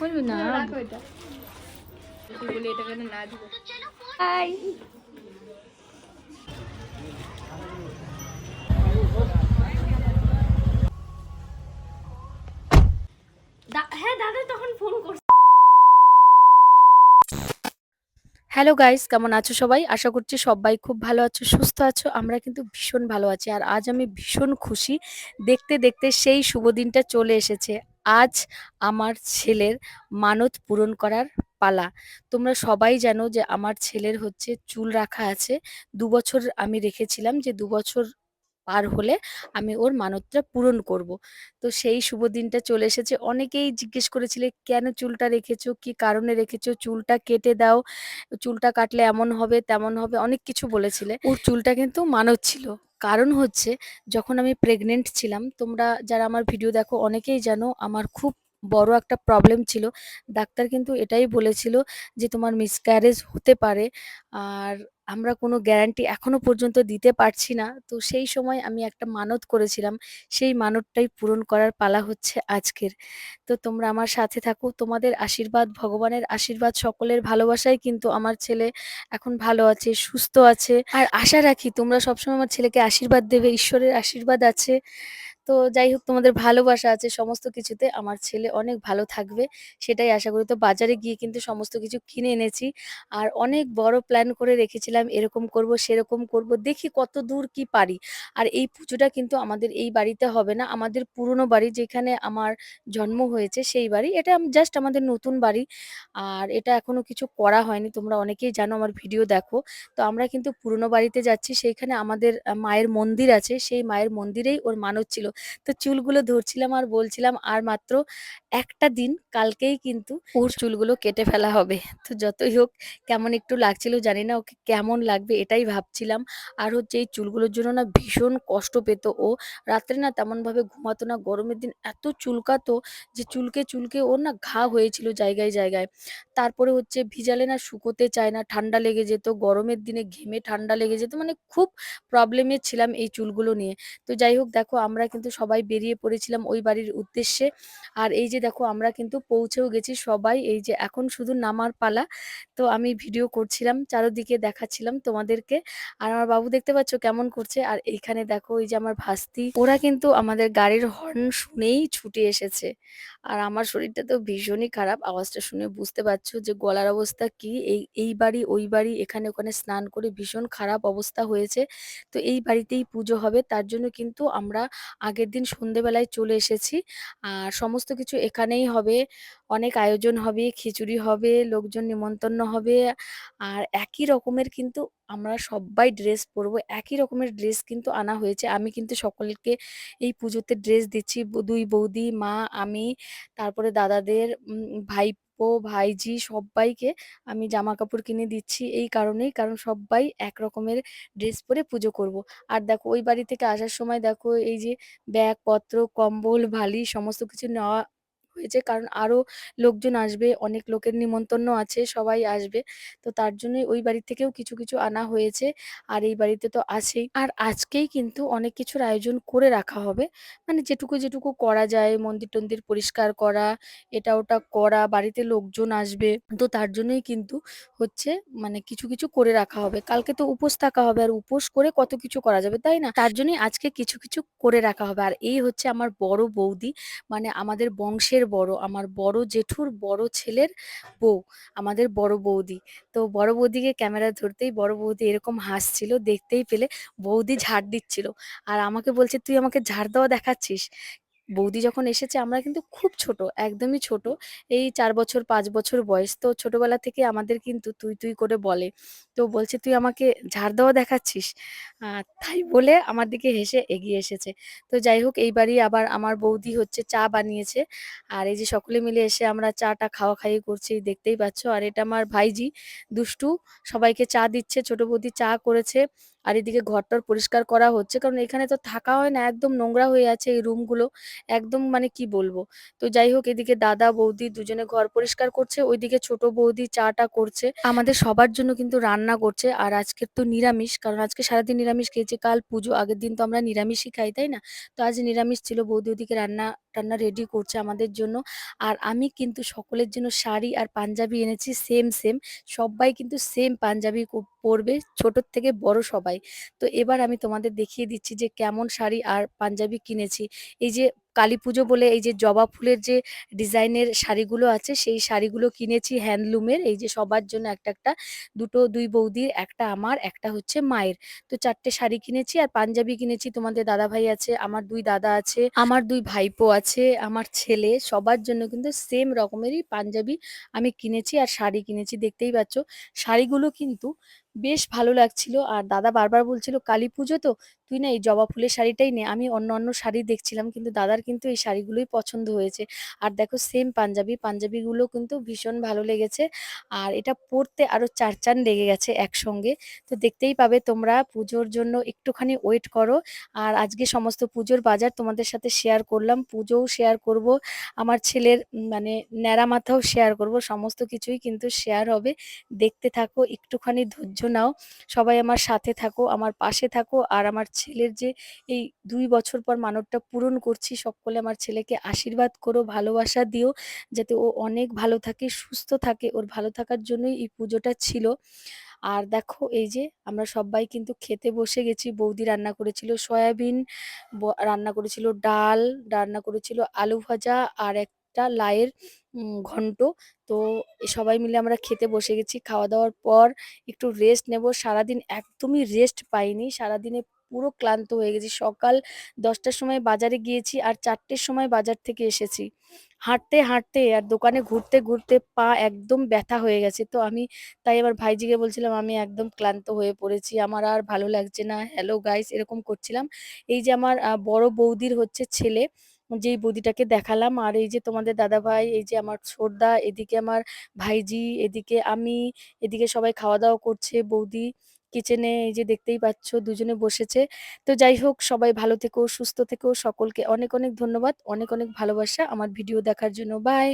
বলবি না? রাখো এটা। বলে না দিব হাই হ্যাঁ দাদা তখন ফোন করছে। হ্যালো গাইস কেমন আছো সবাই? আশা করছি সবাই খুব ভালো আছো সুস্থ আছো। আমরা কিন্তু ভীষণ ভালো আছি। আর আজ আমি ভীষণ খুশি। দেখতে দেখতে সেই শুভ দিনটা চলে এসেছে। আজ আমার ছেলের মানত পূরণ করার পালা। তোমরা সবাই জানো যে আমার ছেলের হচ্ছে চুল রাখা আছে। দু বছর আমি রেখেছিলাম যে দু বছর পার হলে আমি ওর মানতটা পূরণ করব। তো সেই শুভ দিনটা চলে এসেছে। অনেকেই জিজ্ঞেস করেছিলে, কেন চুলটা রেখেছো? কি কারণে রেখেছো? চুলটা কেটে দাও। চুলটা কাটলে এমন হবে, তেমন হবে। অনেক কিছু বলেছিলে। ওর চুলটা কিন্তু মানত ছিল। কারণ হচ্ছে, যখন আমি প্রেগনেন্ট ছিলাম, তোমরা যারা আমার ভিডিও দেখো, অনেকেই জানো, আমার খুব বড় একটা প্রবলেম ছিল। ডাক্তার কিন্তু এটাই বলেছিল যে তোমার মিসক্যারেজ হতে পারে, আর আমরা কোনো গ্যারান্টি এখনও পর্যন্ত দিতে পারছি না। তো সেই সময় আমি একটা মানত করেছিলাম, সেই মানতটাই পূরণ করার পালা হচ্ছে আজকের। তো তোমরা আমার সাথে থাকো। তোমাদের আশীর্বাদ, ভগবানের আশীর্বাদ, সকলের ভালোবাসায় কিন্তু আমার ছেলে এখন ভালো আছে, সুস্থ আছে। আর আশা রাখি তোমরা সবসময় আমার ছেলেকে আশীর্বাদ দেবে, ঈশ্বরের আশীর্বাদ আছে। তো যাই হোক, তোমাদের ভালোবাসা আছে সমস্ত কিছুতে। আমার ছেলে অনেক ভালো থাকবে, সেটাই আশা করি। তো বাজারে গিয়ে কিন্তু সমস্ত কিছু কিনে এনেছি। আর অনেক বড় প্ল্যান করে রেখেছিলাম, এরকম করব, সেরকম করব, দেখি কত দূর কি পারি। আর এই পুজোটা কিন্তু আমাদের এই বাড়িতে হবে না। আমাদের পুরনো বাড়ি যেখানে আমার জন্ম হয়েছে, সেই বাড়ি। এটা জাস্ট আমাদের নতুন বাড়ি। আর এটা এখনও কিছু করা হয়নি। তোমরা অনেকেই জানো, আমার ভিডিও দেখো। তো আমরা কিন্তু পুরনো বাড়িতে যাচ্ছি। সেইখানে আমাদের মায়ের মন্দির আছে। সেই মায়ের মন্দিরেই ওর মানত ছিল। তো চুলগুলো ধরছিলাম আর বলছিলাম আর মাত্র একটা দিন কালকেই কিন্তু ওর চুলগুলো কেটে ফেলা হবে। তো যতই হোক কেমন একটু লাগছিল জানি না ওকে কেমন লাগবে এটাই ভাবছিলাম। আর হচ্ছে এই চুলগুলোর জন্য না ভীষণ কষ্ট পেত ও। রাত্রে না তেমনভাবে ঘুমাতো না গরমের দিন এত চুলকাতো যে চুলকে চুলকে ওর না ঘা হয়েছিল জায়গায় জায়গায়। তারপরে হচ্ছে ভিজালে না শুকোতে চায় না ঠান্ডা লেগে যেত গরমের দিনে ঘেমে ঠান্ডা লেগে যেত মানে খুব প্রবলেমে ছিলাম এই চুলগুলো নিয়ে। তো যাই হোক দেখো আমরা কিন্তু সবাই বেরিয়ে পড়েছিলাম ওই বাড়ির উদ্দেশ্যে। আর এই যে দেখো, আমরা কিন্তু পৌঁছেও গেছি সবাই। এই যে এখন শুধু নামার পালা। তো আমি ভিডিও করছিলাম, চারোদিকে দেখাচ্ছিলাম তোমাদেরকে। আর আমার বাবু দেখতে পাচ্ছ কেমন করছে। আর এইখানে দেখো, এই যে আমার ভাস্তি, ওরা কিন্তু আমাদের গাড়ির হর্ন শুনেই ছুটে এসেছে। আর আমার শরীরটা তো ভীষণই খারাপ। আওয়াজটা শুনে বুঝতে পারছ যে গলার অবস্থা কি। এই এই বাড়ি, ওই বাড়ি, এখানে ওখানে স্নান করে ভীষণ খারাপ অবস্থা হয়েছে। তো এই বাড়িতেই পুজো হবে। তার জন্য কিন্তু আমরা আগের দিন সন্ধেবেলায় চলে এসেছি। আর সমস্ত কিছু এখানেই হবে। অনেক আয়োজন হবে খিচুড়ি হবে লোকজন নিমন্ত্রণ হবে। আর একই রকমের কিন্তু আমরা সবাই ড্রেস পরবো। একই রকমের ড্রেস কিন্তু আনা হয়েছে। আমি কিন্তু সকলকে এই পুজোতে ড্রেস দিচ্ছি। দুই বৌদি মা আমি তারপরে দাদাদের উম, ভাইপো ভাইঝি সবাইকে আমি জামা কাপড় কিনে দিচ্ছি এই কারণেই। কারণ সবাই এক রকমের ড্রেস পরে পুজো করব। আর দেখো, ওই বাড়ি থেকে আসার সময় দেখো, এই যে ব্যাগপত্র, কম্বল, ভালি, সমস্ত কিছু নেওয়া হয়েছে। কারণ আরও লোকজন আসবে, অনেক লোকের নিমন্ত্রণ আছে, সবাই আসবে। তো তার জন্যই ওই বাড়ি থেকেও কিছু কিছু আনা হয়েছে। আর এই বাড়িতে তো আছেই। আর আজকেই কিন্তু অনেক কিছুর আয়োজন করে রাখা হবে। মানে যেটুকু যেটুকু করা যায়, মন্দির টন্দির পরিষ্কার করা, এটা ওটা করা, বাড়িতে লোকজন আসবে। তো তার জন্যই কিন্তু হচ্ছে মানে কিছু কিছু করে রাখা হবে। কালকে তো উপোস থাকা হবে। আর উপোস করে কত কিছু করা যাবে, তাই না? তার জন্যই আজকে কিছু কিছু করে রাখা হবে। আর এই হচ্ছে আমার বড় বৌদি। মানে আমাদের বংশের বড়, আমার বড় জেঠুর বড় ছেলের বউ, আমাদের বড় বৌদি। তো বড় বৌদিকে ক্যামেরা ধরতেই বড় বৌদি এরকম হাসছিল, দেখতেই পেলে বৌদি ঝাড় দিচ্ছিল। আর আমাকে বলছে, তুই আমাকে ঝাড় দেওয়া দেখাচ্ছিস? বৌদি যখন এসেছে, আমরা কিন্তু খুব ছোট, একদমই ছোট। এই চার বছর, পাঁচ বছর বয়স। তো ছোটবেলা থেকে আমাদের কিন্তু তুই তুই করে বলে। তো বলছে, তুই আমাকে ঝাড় দেওয়া দেখাচ্ছিস? তাই বলে আমার দিকে হেসে এগিয়ে এসেছে। তো যাই হোক এইবারই আবার আমার বৌদি হচ্ছে চা বানিয়েছে। আর এই যে সকলে মিলে এসে আমরা চাটা খাওয়া খাওয়ি করছি, দেখতেই পাচ্ছ। আর এটা আমার ভাইজি, দুষ্টু, সবাইকে চা দিচ্ছে। ছোট বৌদি চা করেছে। আর এদিকে ঘরটর পরিষ্কার করা হচ্ছে। কারণ এখানে তো থাকা হয় না, একদম নোংরা হয়ে আছে এই রুমগুলো একদম মানে কি বলব? তো যাই হোক, এদিকে দাদা, বৌদি দুজনে ঘর পরিষ্কার করছে, ওইদিকে ছোট বৌদি চাটা করছে। আমাদের সবার জন্য কিন্তু রান্না করছে। আর আজকের তো নিরামিষ, কারণ আজকে সারাদিন নিরামিষ খেয়েছি, কাল পুজো, আগের দিন তো আমরা নিরামিষই খাই, তাই না? তো আজ নিরামিষ ছিল, বৌদি ওদিকে রান্না, টান্না রেডি করছে আমাদের জন্য। আর আমি কিন্তু সকলের জন্য শাড়ি আর পাঞ্জাবি এনেছি সেম সেম সবাই কিন্তু সেম পাঞ্জাবি পরবে, ছোটোর থেকে বড় সবাই। তো এবার আমি তোমাদের দেখিয়ে দিচ্ছি যে কেমন শাড়ি আর পাঞ্জাবি কিনেছি। এই যে কালী পুজো বলে এই যে জবা ফুলের যে ডিজাইনের শাড়িগুলো আছে, সেই শাড়িগুলো কিনেছি হ্যান্ডলুমের এই যে সবার জন্য একটা একটা, দুটো, দুই বৌদির, একটা আমার, একটা হচ্ছে মায়ের। তো চারটে শাড়ি কিনেছি আর পাঞ্জাবি কিনেছি। তোমাদের দাদা ভাই আছে, আমার দুই দাদা আছে, আমার দুই ভাইপো আছে, আমার ছেলে। সবার জন্য কিন্তু সেম রকমেরই পাঞ্জাবি আমি কিনেছি আর শাড়ি কিনেছি। দেখতেই পাচ্ছ, শাড়িগুলো কিন্তু বেশ ভালো লাগছিল। আর দাদা বারবার বলছিল, কালী পুজো তো? তুই না এই জবা ফুলের শাড়িটাই নে। আমি অন্য অন্য শাড়ি দেখছিলাম, কিন্তু দাদার কিন্তু এই শাড়িগুলোই পছন্দ হয়েছে। আর দেখো সেম পাঞ্জাবি। পাঞ্জাবিগুলো কিন্তু ভীষণ ভালো লেগেছে। আর এটা পরতে আরও চার চান লেগে গেছে একসঙ্গে। তো দেখতেই পাবে তোমরা পুজোর জন্য একটুখানি ওয়েট করো। আর আজকে সমস্ত পুজোর বাজার তোমাদের সাথে শেয়ার করলাম। পুজোও শেয়ার করব। আমার ছেলের মানে ন্যাড়া মাথাও শেয়ার করব। সমস্ত কিছুই কিন্তু শেয়ার হবে। দেখতে থাকো, একটুখানি ধৈর্য নাও। সবাই আমার সাথে থাকো, আমার পাশে থাকো। আর আমার ছেলের যে এই দুই বছর পর মানবটা পূরণ করছি, সকলে আমার ছেলেকে আশীর্বাদ করো, ভালোবাসা দিও, যাতে ও অনেক ভালো থাকে, সুস্থ থাকে। ওর ভালো থাকার জন্যই এই পুজোটা ছিল। আর দেখো, এই যে আমরা সবাই কিন্তু খেতে বসে গেছি। বৌদি রান্না করেছিল সয়াবিন রান্না করেছিল ডাল, রান্না করেছিল আলু ভাজা, আর একটা লায়ের ঘন্ট। তো সবাই মিলে আমরা খেতে বসে গেছি। খাওয়া দাওয়ার পর একটু রেস্ট নেব। সারাদিন একদমই রেস্ট পাইনি। সারাদিনে পুরো ক্লান্ত হয়ে গেছি। সকাল দশটার সময় বাজারে গিয়েছি আর চারটের সময় বাজার থেকে এসেছি। হাঁটতে হাঁটতে আর দোকানে ঘুরতে ঘুরতে পা একদম ব্যথা হয়ে গেছে। তো আমি তাই আবার ভাইজিকে বলছিলাম, আমি একদম ক্লান্ত হয়ে পড়েছি। আমার আর ভালো লাগছে না। হ্যালো গাইস এরকম করছিলাম। এই যে আমার বড় বৌদির হচ্ছে ছেলে যেই বৌদিটাকে দেখালাম। আর এই যে তোমাদের দাদা ভাই এই যে আমার ছোটদা, এদিকে আমার ভাইজি, এদিকে আমি, এদিকে সবাই খাওয়া দাওয়া করছে, বৌদি কিচেনে এই যে দেখতেই পাচ্ছ দুজনে বসেছে। তো যাই হোক, সবাই ভালো থেকো, সুস্থ থেকো, সকলকে অনেক অনেক ধন্যবাদ, অনেক অনেক ভালোবাসা আমার ভিডিও দেখার জন্য। বাই